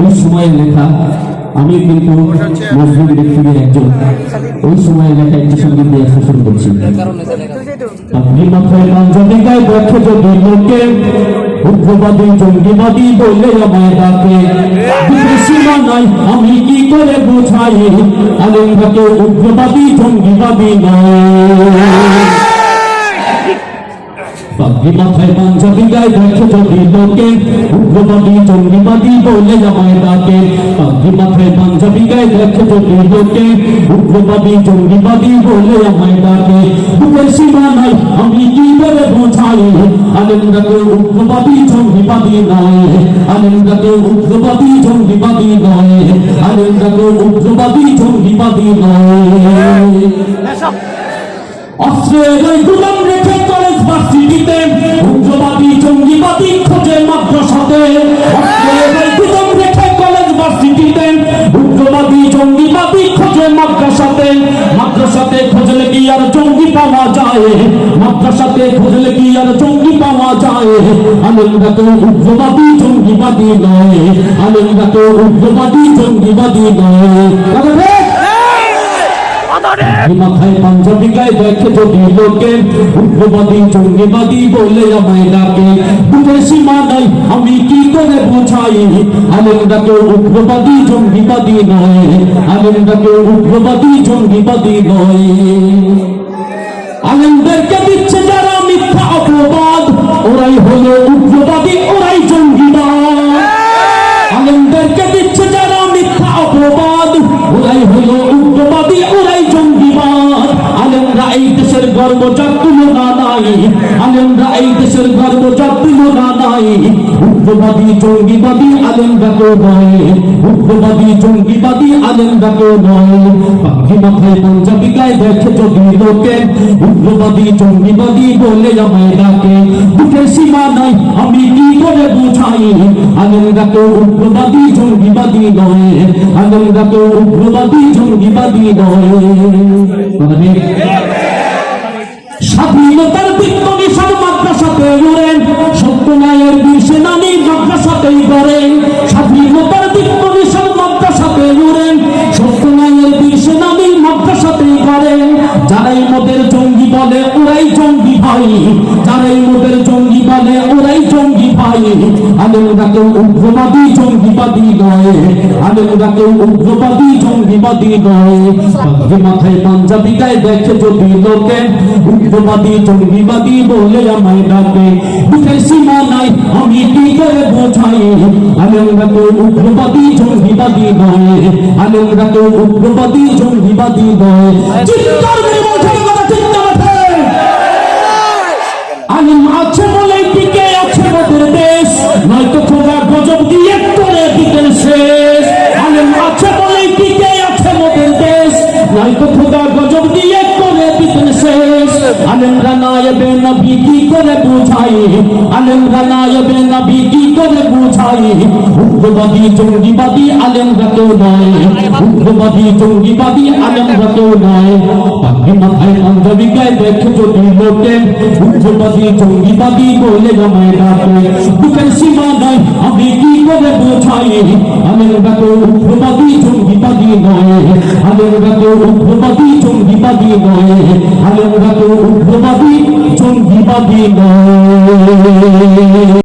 ওই সময়ের লেখা আমি কিন্তু মজবুর ব্যক্তিদের একজন। ওই সময়ের লেখা একটি সংগীত দিয়ে শুরু করছি। আপনি মাথায় পাঞ্জাবি গায়ে যদি লোকে উগ্রবাদী জঙ্গিবাদী বলে আমায় ডাকে। সীমা নাই আমি কি করে বোঝাই? আলেঙ্গাকে উগ্রবাদী জঙ্গিবাদী নয়। পাগড়ি মাথায় পাঞ্জাবি গায়ে দেখে যদি লোকে, উগ্রবাদী জঙ্গিবাদী বলে আমায় ডাকে। পাগড়ি মাথায় পাঞ্জাবি গায়ে দেখে যদি লোকে, উগ্রবাদী জঙ্গিবাদী বলে আমায় ডাকে। বুকের সীমা নাই আমি কি করে বোঝাই? আনন্দকে উগ্রবাদী, জঙ্গিবাদী নয়। আনন্দকে উগ্রবাদী অস্ত্রের ওই গুদাম রেখে কলেজ ভার্সিটিতে, উগ্রবাদী জঙ্গিবাদী খোঁজে মাদ্রাসাতে। অস্ত্রের ওই গুদাম রেখে কলেজ ভার্সিটিতে, উগ্রবাদী জঙ্গিবাদী খোঁজে মাদ্রাসাতে। মাদ্রাসাতে খোঁজলে কি আর জঙ্গি পাওয়া যায়? মাদ্রাসাতে খোঁজলে কি আর জঙ্গি পাওয়া যায়? আনন্দকে উগ্রবাদী জঙ্গিবাদী নয়। আনন্দকে উগ্রবাদী জঙ্গিবাদী নয়। মাথায় পাঞ্জাবি গায়ে দেখে যদি লোকে উগ্রবাদী জঙ্গিবাদী বলে আমায় ডাকে। বুকের সীমা নাই, আমি কি করে বোঝাই? নয়। আনন্দাকে উগ্রবাদী জঙ্গিবাদী নয়। আনন্দেরকে দিচ্ছে যারা মিথ্যা অপবাদ। ওরাই হলো গর্ব তুলনা নাই। আলেমরা এই দেশের গর্ব তুলনা নাই। উগ্রবাদী, জঙ্গিবাদী আলেমরা কেউ নয়। উগ্রবাদী, জঙ্গিবাদী আলেমরা কেউ নয়। পাখি মাথায় পাঞ্জাবি গায়ে দেখে যদি লোকে, উগ্রবাদী, জঙ্গিবাদী বলে আমায় ডাকে। বুকের সীমা নাই, আমি কি করে বোঝাই? আনন্দকে উগ্রবাদী, জঙ্গিবাদী নয়। আনন্দকে উগ্রবাদী, জঙ্গিবাদী নয়। দিক্ষ নিশান মাদ্রাসাতে উড়েন সত্য ন্যায়ের বীর সেনানি মাদ্রাসাতেই করেন স্বাধীনতার দিক্ষ নিশান মাদ্রাসাতে উড়েন সত্য ন্যায়ের বীর সেনানি মাদ্রাসাতেই করেন যারাই মোদের জঙ্গি বলে, ওরাই জঙ্গি ভাই। যারাই মোদের জঙ্গি বলে, ওরাই জঙ্গি ভাই আলেমরা কেউ উগ্রবাদী জঙ্গিবাদী নয়। আলেমরা কেউ উগ্রবাদী জঙ্গিবাদী নয়। মাথায় পাঞ্জাবি গায়ে দেখে যদি লোকে উগ্রবাদী জঙ্গিবাদী বলে আমায় ডাকে সীমা নাই, আমি কি করে বোঝাই? কেউ উগ্রবাদী জঙ্গিবাদী নয়। আলেমরা কেউ উগ্রবাদী জঙ্গিবাদী নয়। নবী কি করে বুঝাই? আলেমরা নায়বে নবী কি করে বুঝাই? উগ্রবাদী জঙ্গিবাদী আলেমরা কেউ নয়। উগ্রবাদী জঙ্গিবাদী আলেমরা কেউ নয়। পাখি মাথায় পাঞ্জাবি গায়ে দেখে যদি লোকে উগ্রবাদী জঙ্গিবাদী বলে আমায় ডাকে, বুকের সীমা নাই আমি কি করে বোঝাই? আলেমরা কেউ উগ্রবাদী জঙ্গিবাদী নয়। আলেমরা কেউ উগ্রবাদী জঙ্গিবাদী নয়। আলেমরা কেউ উগ্রবাদী জঙ্গিবাদী নয়